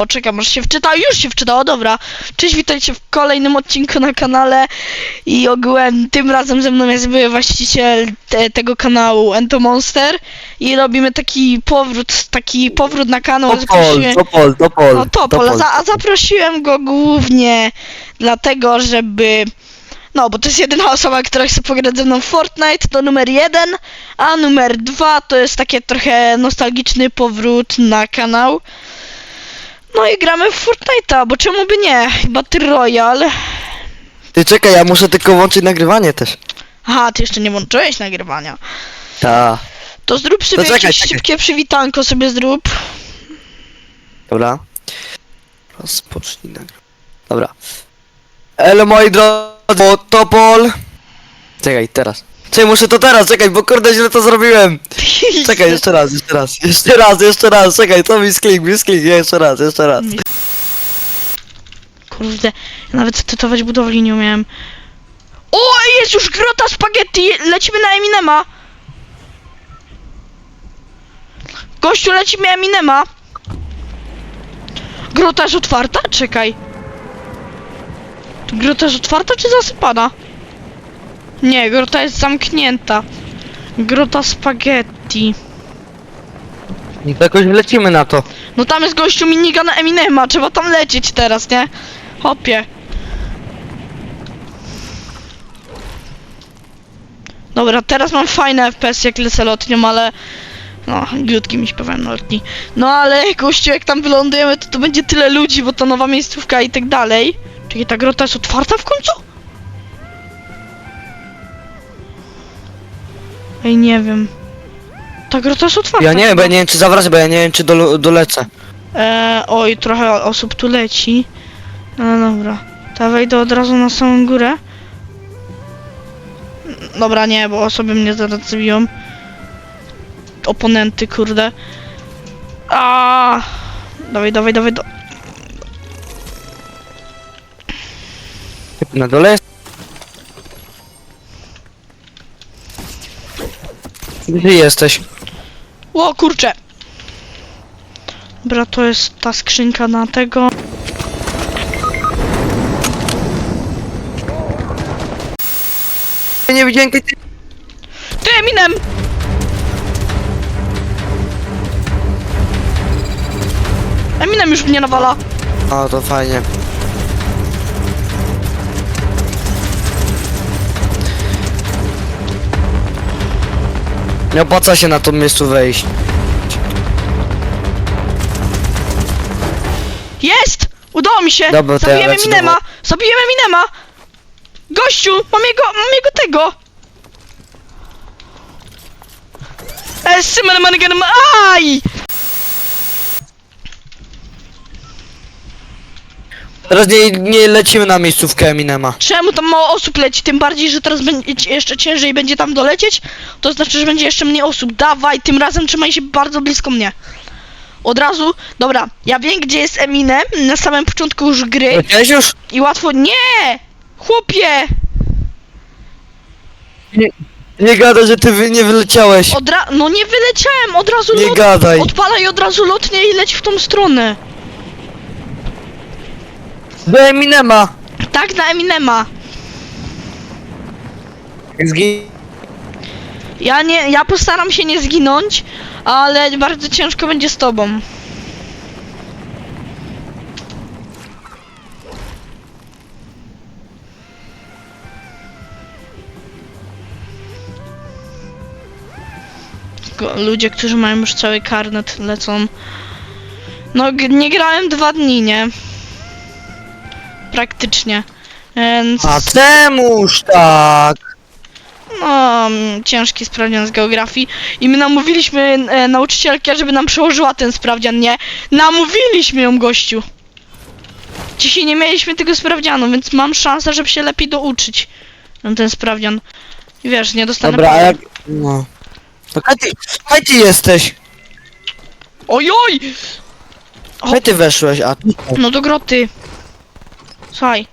O, czekam, może się wczyta. Już się wczytało, dobra. Cześć, witajcie w kolejnym odcinku na kanale. I ogółem tym razem ze mną jest były właściciel te, tego kanału Ento Monster. I robimy taki powrót, taki powrót na kanał. Topol, Topol, Topol. no Topol, za, a zaprosiłem go głównie dlatego, żeby... No, bo to jest jedyna osoba, która chce pograć ze mną w Fortnite, to numer jeden, a numer dwa to jest takie trochę nostalgiczny powrót na kanał. No i gramy w Fortnite'a, bo czemu by nie? Battle Royale. Ty czekaj, ja muszę tylko włączyć nagrywanie też. Aha, ty jeszcze nie włączyłeś nagrywania. Ta. To zrób sobie czekaj, jakieś czekaj. szybkie przywitanko sobie zrób. Dobra. Rozpocznij nagrywanie. Dobra. Elo moi drodzy, o, Topol. Czekaj, teraz. Czekaj, muszę to teraz, czekaj, bo kurde źle to zrobiłem. Czekaj, jeszcze raz, jeszcze raz, jeszcze raz, jeszcze raz, czekaj, to mi sklik, mi sklik, jeszcze raz, jeszcze raz. Kurde, ja nawet cytować budowli nie umiałem. O, jest już grota spaghetti! Lecimy na Eminema! Gościu, lecimy Eminema! Grota jest otwarta? Czekaj. Grota jest otwarta czy zasypana? Nie, grota jest zamknięta. Grota spaghetti. I to jakoś lecimy na to. No tam jest gościu minigun Eminema, trzeba tam lecieć teraz, nie? Hopie. Dobra, teraz mam fajne FPS jak lecę lotnią, ale... No, giutki mi śpiewałem na lotni. No ale gościu, jak tam wylądujemy, to to będzie tyle ludzi, bo to nowa miejscówka i tak dalej. Czyli ta grota jest otwarta w końcu? Ej, nie wiem. Ta grota jest otwarta. Ja nie wiem, bo ja nie wiem czy zawracę, bo ja nie wiem czy dole, dolecę. E, oj, trochę osób tu leci. No dobra. To wejdę od razu na samą górę. Dobra, nie, bo osoby mnie zaraz zabiją. Oponenty, kurde. A, Dawaj, dawaj, dawaj. Do... Na dole jest. Gdzie ty jesteś? O, kurczę. Dobra, to jest ta skrzynka na tego. Nie widziałem kiedy... Ty, Eminem! Eminem już mnie nawala. O, to fajnie. Nie opłaca się na to miejscu wejść. Jest! Udało mi się! Dobra, to ja Zabiłem lecę do wody. Zabiłem Eminema! Gościu! Mam jego, mam jego tego! E, Simon Manigan, aj! Teraz nie, nie lecimy na miejscówkę Eminema. Czemu tam mało osób leci? Tym bardziej, że teraz będzie jeszcze ciężej będzie tam dolecieć. To znaczy, że będzie jeszcze mniej osób. Dawaj, tym razem trzymaj się bardzo blisko mnie. Od razu, dobra, ja wiem gdzie jest Eminem, na samym początku już gry Leciałeś już? i łatwo, nie! Chłopie! Nie gadaj, że ty wy, nie wyleciałeś. Od ra- no nie wyleciałem, od razu Nie lot- gadaj. Odpalaj od razu lotnie i leć w tą stronę. Do Eminema. Tak na Eminema. Zgi... Ja nie, ja postaram się nie zginąć, ale bardzo ciężko będzie z tobą. Tylko Ludzie, którzy mają już cały karnet lecą. No, nie grałem dwa dni, nie? Praktycznie. Więc... A czemuż tak? No, ciężki sprawdzian z geografii i my namówiliśmy e, nauczycielkę, żeby nam przełożyła ten sprawdzian, nie? Namówiliśmy ją, gościu! Dzisiaj nie mieliśmy tego sprawdzianu, więc mam szansę, żeby się lepiej douczyć na ten sprawdzian. I wiesz, nie dostanę Dobra, a jak... No. To kaj ty, kaj ty jesteś? Ojoj! O, Kaj ty weszłeś, a ty... no do groty. Słuchaj.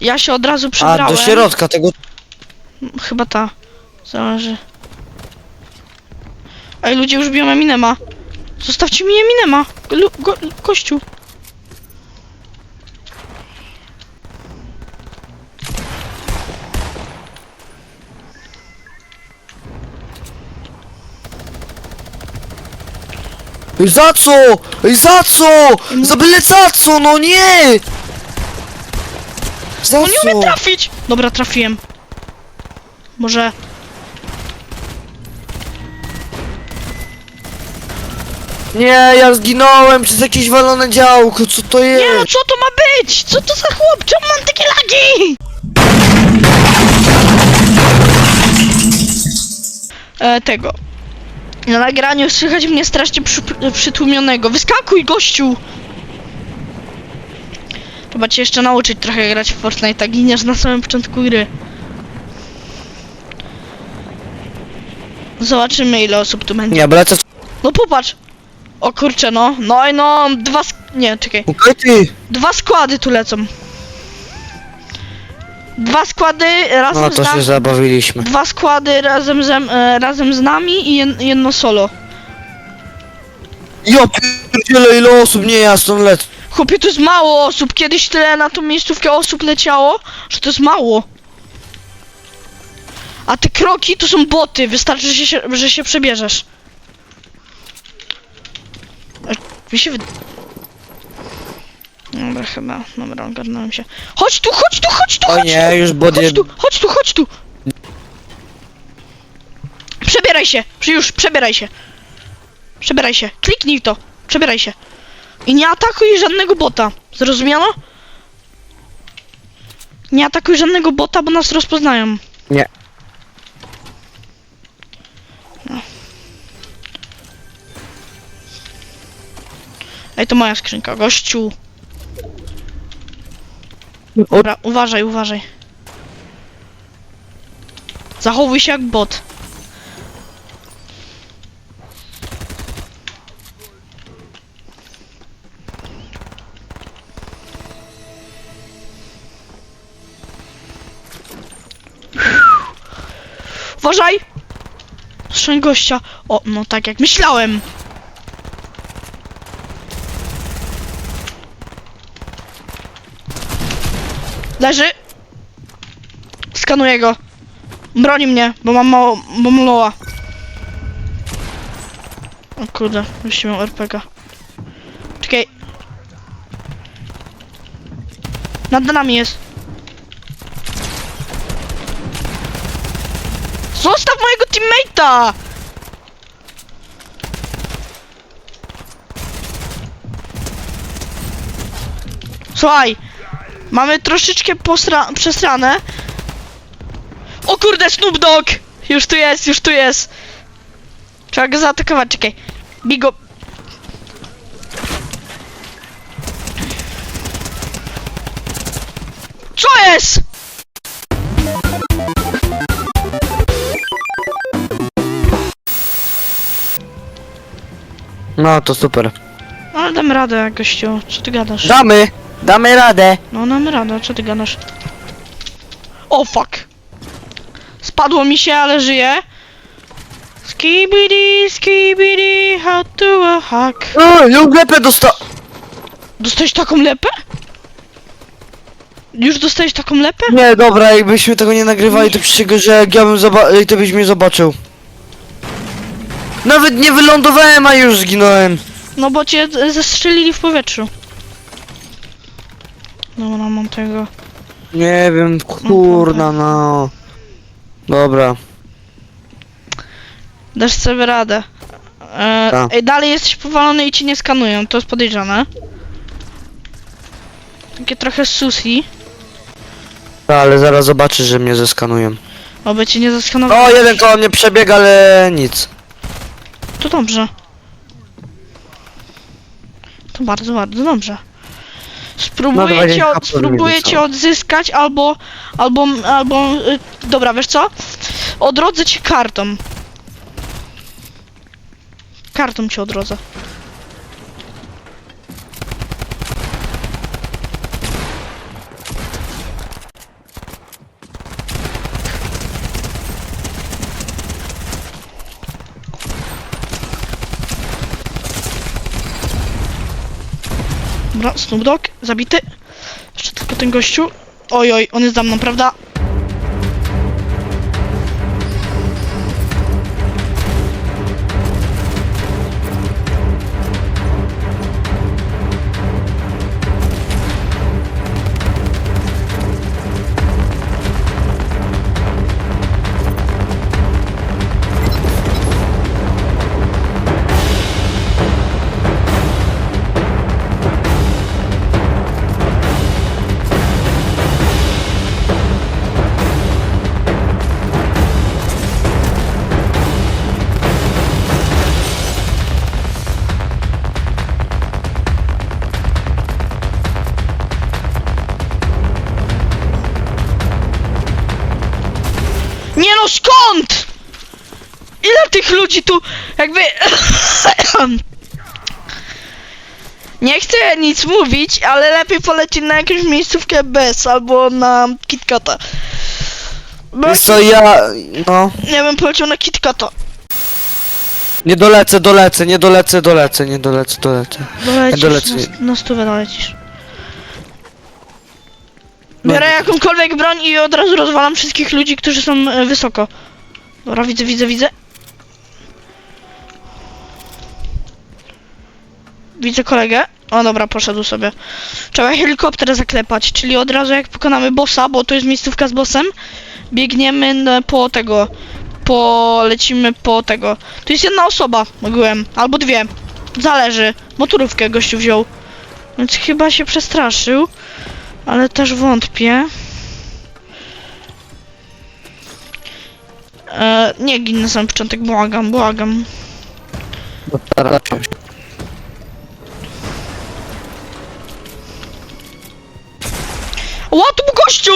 Ja się od razu przebrałem. A, do środka tego... Chyba ta. Zależy. Ej, ludzie już biją Eminema. Zostawcie mi Eminema. Go, go, kościół. Ej, za co? Za co? Za byle za co? No nie! Za No nie co? umiem trafić! Dobra, trafiłem. Może... Nie, ja zginąłem przez jakieś walone działko, co to jest? Nie no, co to ma być? Co to za chłop? Czemu mam takie lagi? E, tego. Na nagraniu słychać mnie strasznie przy, przytłumionego. Wyskakuj, gościu! Trzeba cię jeszcze nauczyć trochę grać w Fortnite, giniesz na samym początku gry. Zobaczymy ile osób tu będzie. Nie, bo lecę... No popatrz! O kurczę no, no i no, dwa sk- nie, czekaj. Ty! Dwa składy tu lecą. Dwa składy razem No z to się nami. zabawiliśmy. Dwa składy razem, ze, e, razem z nami i jed, jedno solo. Ja pierdzielę, ile osób, nie, ja stąd lecę. Chłopie, to jest mało osób. Kiedyś tyle na tą miejscówkę osób leciało, że to jest mało. A te kroki to są boty, wystarczy, że się, że się przebierzesz. Mi się. Dobra, chyba, dobra, ogarnąłem się. Chodź tu, chodź tu, chodź tu, O chodź nie, tu! już body... Chodź tu, chodź tu, chodź tu! Przebieraj się, przy- już, przebieraj się. Przebieraj się, kliknij w to, przebieraj się. I nie atakuj żadnego bota, zrozumiano? Nie atakuj żadnego bota, bo nas rozpoznają. Nie. No. Ej, to moja skrzynka, gościu. Dobra, uważaj, uważaj. Zachowuj się jak bot. Uważaj! Słyszę gościa. O, no tak jak myślałem. Leży. Skanuję go. Broni mnie, bo mam mało, bo mam loa. O kurde, już mam RPG. Czekaj. Nad nami jest. Zostaw mojego teammate'a! Słuchaj, mamy troszeczkę posra przesrane. O kurde, Snoop Dogg! Już tu jest, już tu jest. Trzeba go zaatakować, czekaj. Bigo. Co jest? No to super. No dam radę, gościu. Co ty gadasz? Damy! Damy radę! No dam radę, co ty gadasz? O fuck! Spadło mi się, ale żyję. Skibidi, skibidi, how to a hack. O, ja lepę dosta... Dostałeś taką lepę? Już dostałeś taką lepę? Nie, dobra, jakbyśmy tego nie nagrywali, to przysięgę, że jak ja bym zobaczył, to byś mnie zobaczył. Nawet nie wylądowałem, a już zginąłem. No bo cię zestrzelili w powietrzu. Dobra, mam tego. Nie wiem, kurna no. Dobra. Dasz sobie radę. E, Tak. ej, dalej jesteś powalony i ci nie skanują, to jest podejrzane. Takie trochę susi. Ale zaraz zobaczysz, że mnie zeskanują. Oby cię nie zaskanowali. O, jeden to mnie przebiega, ale nic. To dobrze. To bardzo, bardzo dobrze. Spróbuję, dawaj, cię, od, spróbuję cię odzyskać albo, albo, albo, y, dobra, wiesz co? Odrodzę cię kartą. Kartą cię odrodzę. Dobra, Snoop Dogg, zabity. Jeszcze tylko ten gościu. Oj, oj, on jest za mną, prawda? Ludzi tu jakby... Nie chcę nic mówić, ale lepiej polecieć na jakąś miejscówkę bez albo na KitKata. Bo Wiesz co, ja... no... nie bym poleciał na KitKata. Nie dolecę, dolecę, nie dolecę, dolecę, nie dolecę, dolecę. Dolecisz, dolecę. na, na stówę dolecisz. Biorę jakąkolwiek broń i od razu rozwalam wszystkich ludzi, którzy są e, wysoko. Dobra, widzę, widzę, widzę. Widzę kolegę. O dobra, poszedł sobie. Trzeba helikopter zaklepać, czyli od razu jak pokonamy bossa, bo to jest miejscówka z bossem, biegniemy po tego, po, lecimy po tego. Tu jest jedna osoba, mogłem, albo dwie. Zależy. Motorówkę gościu wziął. Więc chyba się przestraszył. Ale też wątpię. E, nie gin na sam początek, błagam, błagam. Ła, tu był gościu!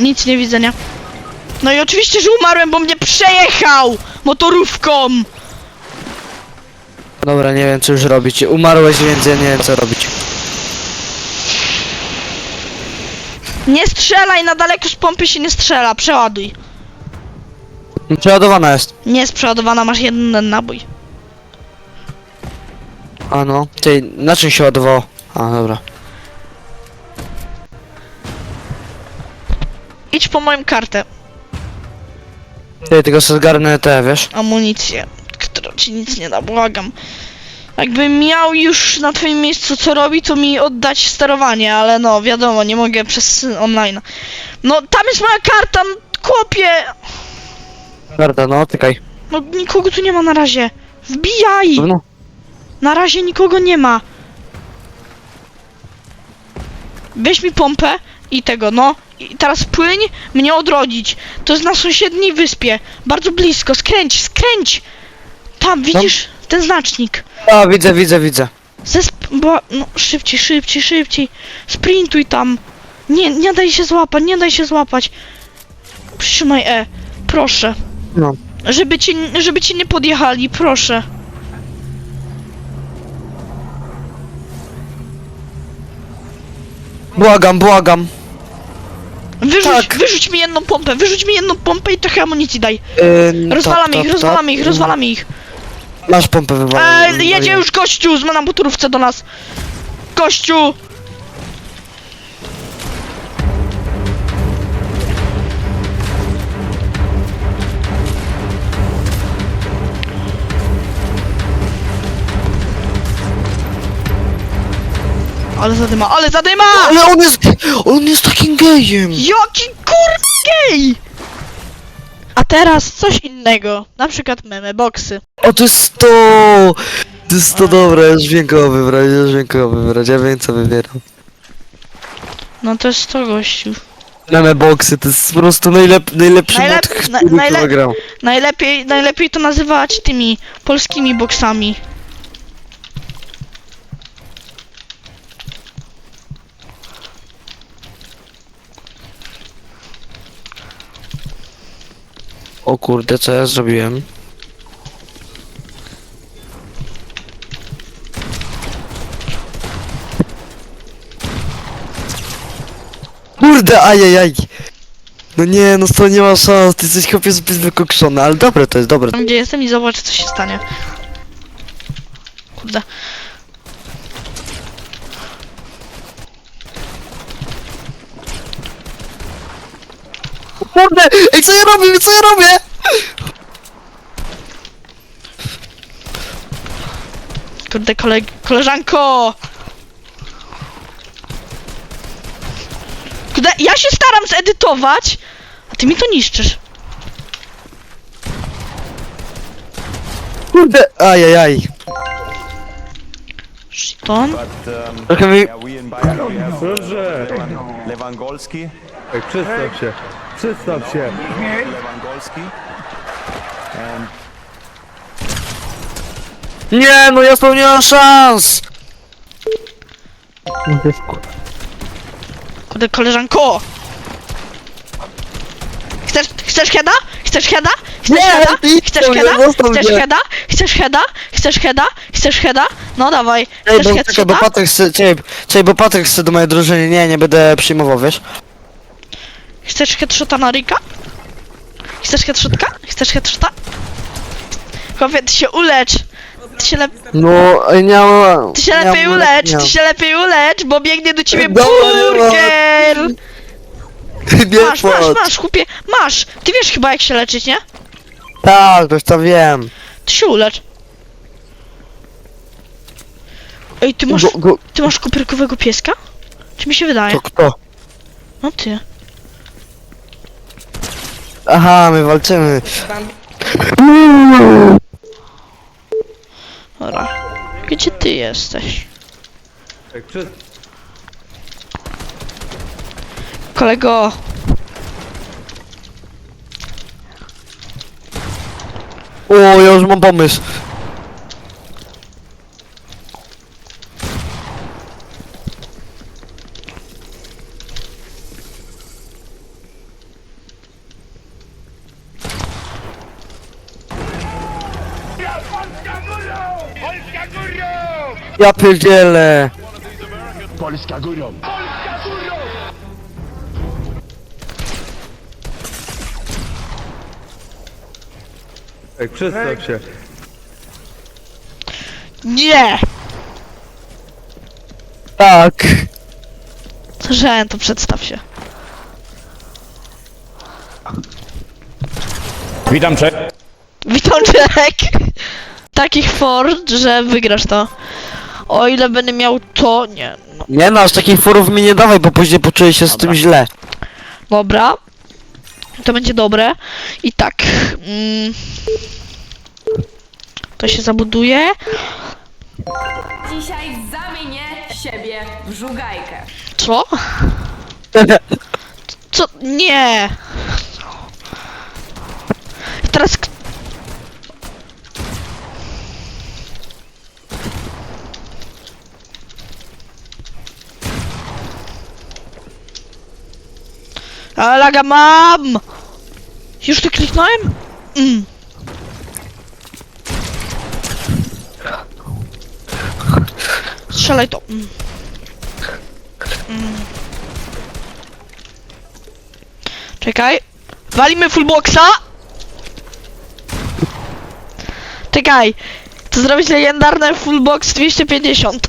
Nic nie widzę, nie? No i oczywiście, że umarłem, bo mnie przejechał motorówką! Dobra, nie wiem co już robić. Umarłeś, więc ja nie wiem co robić. Nie strzelaj, na daleko z pompy się nie strzela, przeładuj. Przeładowana jest. Nie jest przeładowana, masz jeden nabój. A no. Ty, na czym się ładowało? A, dobra. Idź po moją kartę, Ty, tylko sobie zgarnę te, wiesz? amunicję, która ci nic nie da, błagam. Jakbym miał już na twoim miejscu co robi, to mi oddać sterowanie, ale no, wiadomo, nie mogę przez online. No, tam jest moja karta, no, chłopie! Garda, no, tykaj. No, nikogo tu nie ma na razie. Wbijaj! No. Na razie nikogo nie ma. Weź mi pompę i tego, no. I teraz płyń mnie odrodzić. To jest na sąsiedniej wyspie. Bardzo blisko. Skręć, skręć! Tam, widzisz? Ten znacznik. A, widzę, widzę, widzę. Zesp... Bo... No, szybciej, szybciej, szybciej. Sprintuj tam. Nie, nie daj się złapać, nie daj się złapać. Przytrzymaj E. Proszę. No. Żeby ci, żeby ci nie podjechali, proszę. Błagam, błagam. Wyrzuć, Tak. wyrzuć mi jedną pompę, wyrzuć mi jedną pompę i trochę amunicji daj. Ym, Rozwalamy top, ich, top, rozwalamy ich, rozwalamy ich. Masz pompę wywaloną. Eee, jedzie już gościu z na motorówce do nas. Gościu! Ale zadyma, ale zadyma! Ale on jest... On jest takim gejem! Jaki kur... gej! A teraz coś innego, na przykład meme boxy. O, to jest to! To jest to dobre, dźwiękowy wybrać, dźwiękowy wybrać, ja wiem co wybieram. No to jest to gościu. Meme boxy, to jest po prostu najlep, najlepszy Najlep- mod, na- najlep- grał. Najlepiej, najlepiej to nazywać tymi polskimi boksami. O kurde, co ja zrobiłem? Kurde, ajajaj! No nie, no to nie ma szans, ty jesteś chłopie zbyt wykokszony, ale dobre to jest, dobre. Tam gdzie jestem i zobacz co się stanie. Kurde. Kurde, ej co ja robię, co ja robię? Kurde koleg koleżanko! Kurde, ja się staram zedytować, a ty mi to niszczysz. Kurde, ajajaj. Um, Trochę mi... yeah, we in Bayern we przedstaw się. Lewandowski, Nie, no ja spełniłem szans! Kurde, koleżanko! Chcesz, chcesz heada? Chcesz heada? Chcesz Nie, heada? ty Chcesz mnie heada? zostaw Chcesz mnie. heada? Chcesz heada? Chcesz heada? Chcesz heada? No dawaj. Ej, Chcesz bo, czekaj, bo shota? Patryk chce, czekaj, czekaj, bo Patryk chce do mojej drużyny, nie, nie będę przyjmował, wiesz? Chcesz headshota na Rika? Chcesz headshotka? Chcesz headshota? Chłopie, ty się ulecz. Ty się, lep... No, ej, nie mam... ty się lepiej ulecz, nie ty się lepiej ulecz, bo biegnie do ciebie Dobra, ma. burger! Nie Masz, masz, masz, chłopie, masz! Ty wiesz chyba jak się leczyć, nie? Tak, już to wiem. Ty się ulecz. Ej, ty masz, Go, go, ty masz kuperkowego pieska? Czy mi się wydaje? to kto? No ty. Aha, my walczymy. Dobra. Gdzie ty jesteś? Tak. Kolego. O, ja już mam pomysł. Ja pierdzielę. Polska górą. Tak, przedstaw się. Nie! Tak. Słyszałem to, przedstaw się. Witam, cze... Witam, Czek! Takich fort, że wygrasz to. O ile będę miał to, nie, no. Nie no, aż takich forów mi nie dawaj, bo później poczuję się z tym źle. Dobra. To będzie dobre. I tak. Mm, to się zabuduje. Dzisiaj zamienię siebie w żugajkę. Co? Co? Nie! Teraz... k- Ale laga mam! Już to kliknąłem? Mm. Strzelaj to. Mm. Czekaj. Walimy fullboxa. Czekaj. To zrobić legendarny fullbox 250.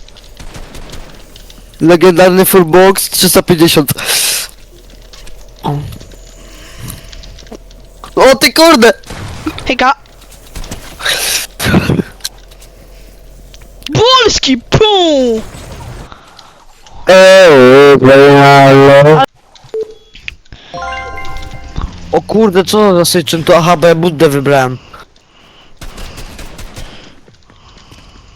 Legendarny full box 350. O. O ty kurde! Hejka. Polski! Pum! O kurde, co za syczyn to? Ja Buddę wybrałem.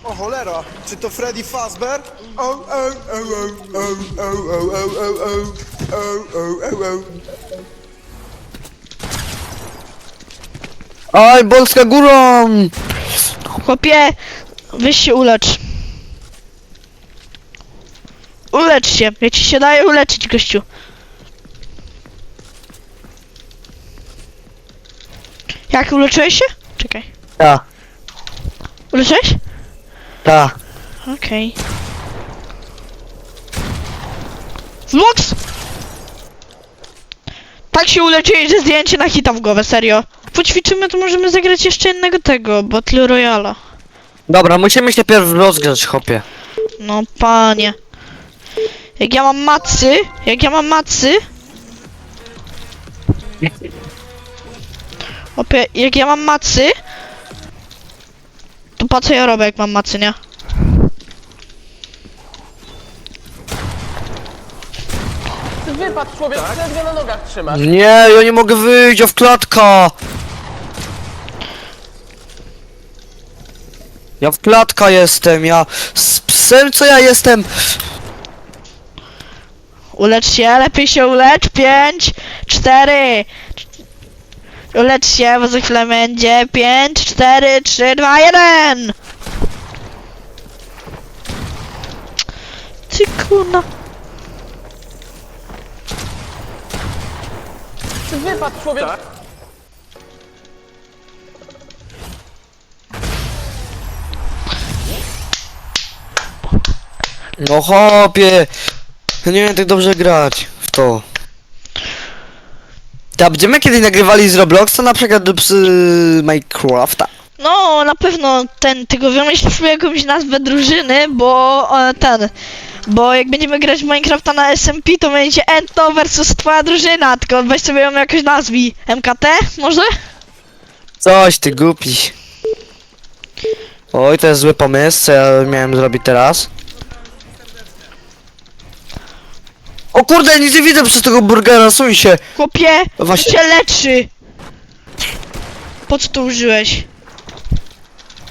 O cholera, czy to Freddy Fazbear? O, o, o, o, o, o, o, o, o, o, o, o, o. Aj, Polska górą! Chłopie, weź się ulecz. Ulecz się, ja ci się daję uleczyć, gościu. Jak uleczyłeś się? Czekaj. Ta, Uleczyłeś? ta. Okej. Zmox! Tak się uleczyłeś, że zdjęcie na hita w głowę, serio. Poćwiczymy, to możemy zagrać jeszcze innego tego, Battle Royala. Dobra, musimy się najpierw rozgrzać, chopie. No panie. Jak ja mam macy, jak ja mam macy. Opie, jak ja mam macy. To po co ja robię jak mam macy, nie? Wypadł człowiek, ledwie na nogach trzymasz. Nie, ja nie mogę wyjść, a w klatka! Ja w klatka jestem, ja z psem co ja jestem? Ulecz się, lepiej się ulecz. 5, 4. Ulecz się, bo za chwilę będzie. 5, 4, 3, 2, 1. Ty kurna. Wypadł człowiek. No chopie! Ja nie wiem tak dobrze grać w to. Ta, będziemy kiedyś nagrywali z Robloxa, na przykład z y, Minecrafta. No, na pewno ten, tylko wymyśl sobie jakąś nazwę drużyny, bo e, ten, bo jak będziemy grać w Minecrafta na SMP, to będzie Ento versus twoja drużyna, tylko weź sobie ją jakoś nazwij. MKT może? Coś ty głupi. Oj, to jest zły pomysł, co ja miałem zrobić teraz. O kurde, nic nie widzę przez tego burgera, suń się! Chłopie, Właśnie- cię leczy! Po co to użyłeś?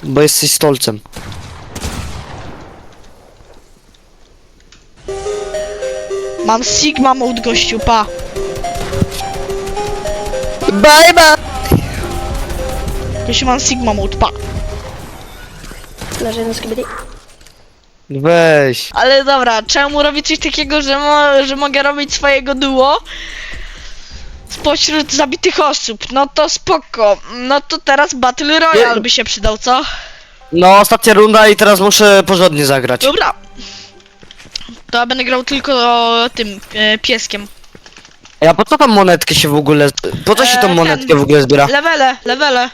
Bo jesteś stolcem. Mam Sigma mode gościu, pa. Bye bye! Gościu mam Sigma mode, pa. Weź. Ale dobra, czemu robić coś takiego, że, mo że mogę robić swojego duo? Spośród zabitych osób, no to spoko. No to teraz Battle Royale by się przydał, co? No, ostatnia runda i teraz muszę porządnie zagrać. Dobra. To ja będę grał tylko tym e, pieskiem. Ja po co tam monetkę się w ogóle... Po co się tą Eee, monetkę ten- w ogóle zbiera? Levele, levele.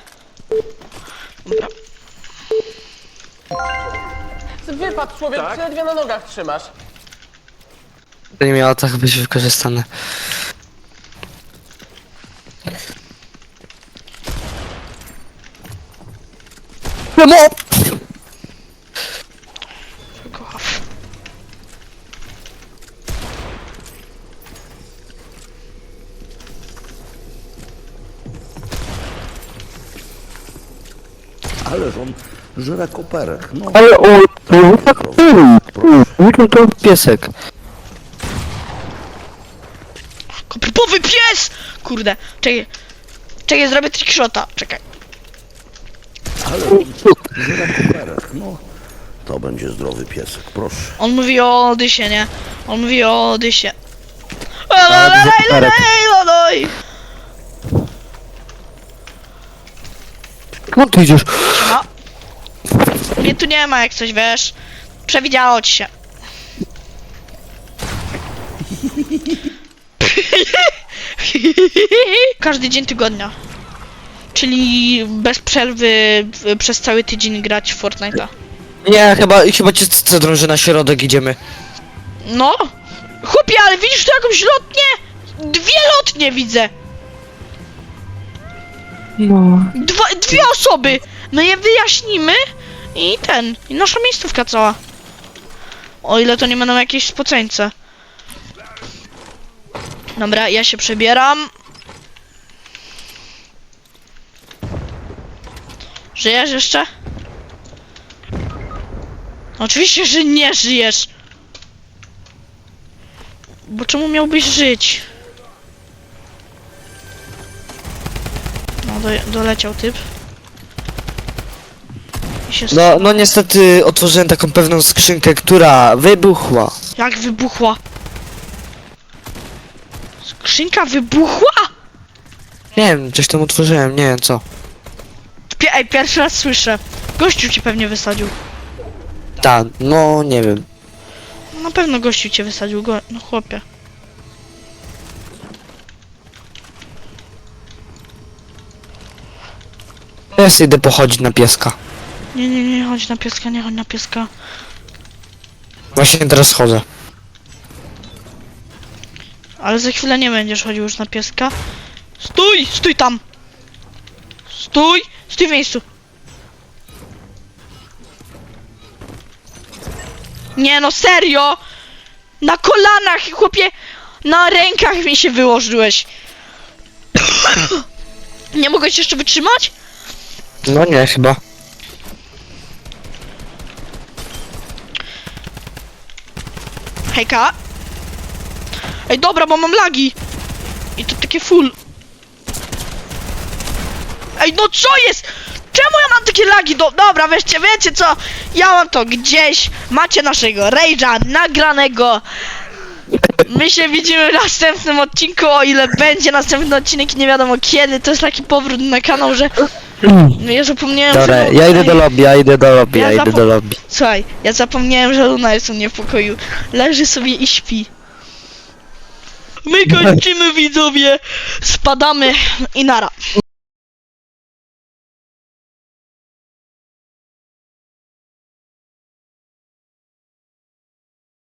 Wypadł człowiek, ledwie na nogach trzymasz. To nie miało tak być wykorzystane. Czemu? Ależ on żre koperek, no. Ale o, to to piesek. Koprypowy pies! Kurde, czekaj. Czekaj, zrobię trickshota, czekaj. Ale on żre koperek, no. To będzie zdrowy piesek, proszę. On mówi o Odysie, nie? On mówi o Odysie. duży koperek. Ej, Skąd ty idziesz? No. Mnie tu nie ma jak coś, wiesz. Przewidziało ci się. Każdy dzień tygodnia. Czyli bez przerwy w- przez cały tydzień grać w Fortnite'a. Nie, chyba, chyba cię co drąży na środek idziemy. No! Chłopie, ale widzisz tu jakąś lotnię? Dwie lotnie widzę! No. Dwa, dwie osoby! My je wyjaśnimy i ten, i nasza miejscówka cała. O ile to nie będą jakieś spoceńce. Dobra, ja się przebieram. Żyjesz jeszcze? Oczywiście, że nie żyjesz. Bo czemu miałbyś żyć? Do, doleciał typ. No, no niestety otworzyłem taką pewną skrzynkę, która wybuchła. Jak wybuchła? Skrzynka wybuchła? Nie wiem, coś tam otworzyłem, nie wiem co. Pie ej, pierwszy raz słyszę. Gościu cię pewnie wysadził. Ta, no nie wiem. Na pewno gościu cię wysadził, go no chłopie. Ja sobie idę pochodzić na pieska. Nie, nie, nie, chodź na pieska, nie chodź na pieska. Właśnie teraz chodzę. Ale za chwilę nie będziesz chodził już na pieska. Stój! Stój tam! Stój! Stój w miejscu! Nie no, serio! Na kolanach, chłopie! Na rękach mi się wyłożyłeś! Nie mogłeś jeszcze wytrzymać? No nie, chyba. Hejka! Ej, dobra, bo mam lagi! I to takie full. Ej, no co jest? Czemu ja mam takie lagi? Do, dobra, weźcie, wiecie co? Ja mam to gdzieś. Macie naszego Rage'a nagranego. My się widzimy w następnym odcinku, o ile będzie następny odcinek i nie wiadomo kiedy. To jest taki powrót na kanał, że... Ja zapomniałem, Dobra, że... ja idę do lobby, ja idę do lobby, ja Ja idę zapo- do lobby. Słuchaj, ja zapomniałem, że Luna jest u mnie w pokoju. Leży sobie i śpi. My kończymy widzowie. Spadamy i nara.